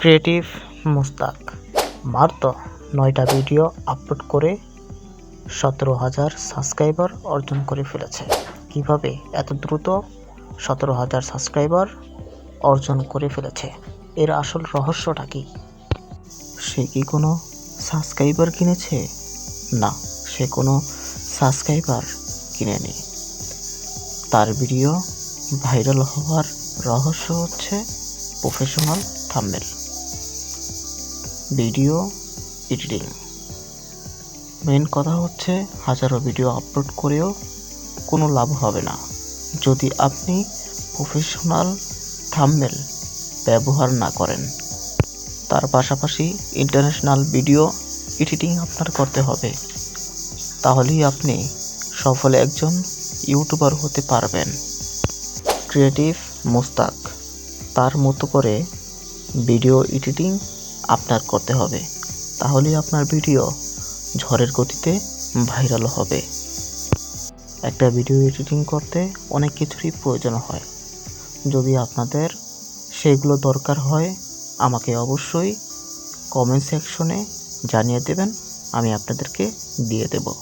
Creative Mustaq. মাত্র নয়টা video upload করে সতেরো হাজার সাবস্ক্রাইবার অর্জন করে ফেলেছে। কীভাবে এত দ্রুত সতেরো হাজার সাবস্ক্রাইবার অর্জন করে ফেলেছে? এর আসল রহস্যটা কি? সে কি কোনো সাবস্ক্রাইবার কিনেছে? না, সে কোনো সাবস্ক্রাইবার কিনেনি। তার ভিডিও ভাইরাল হওয়ার রহস্য হচ্ছে professional thumbnail video editing. Main কথা হচ্ছে, হাজারো ভিডিও আপলোড করেও কোনো লাভ হবে না। যদি আপনি প্রফেশনাল থাম্বনেল ব্যবহার না করেন, তার পাশাপাশি ইন্টারন্যাশনাল ভিডিও এডিটিং আপনার করতে হবে, তাহলেই আপনি সফল একজন ইউটিউবার হতে পারবেন। ক্রিয়েটিভ মুস্তাক, তার মতো করে ভিডিও এডিটিং আপনার করতে হবে। তাহলেই আপনার ভিডিও ঝড়ের গতিতে ভাইরাল হবে। একটা ভিডিও এডিটিং করতে অনেক কিছুরই প্রয়োজন হয়। যদি আপনাদের সেগুলো দরকার হয়, আমাকে অবশ্যই কমেন্ট সেকশনে জানিয়ে দেবেন, আমি আপনাদেরকে দিয়ে দেবো।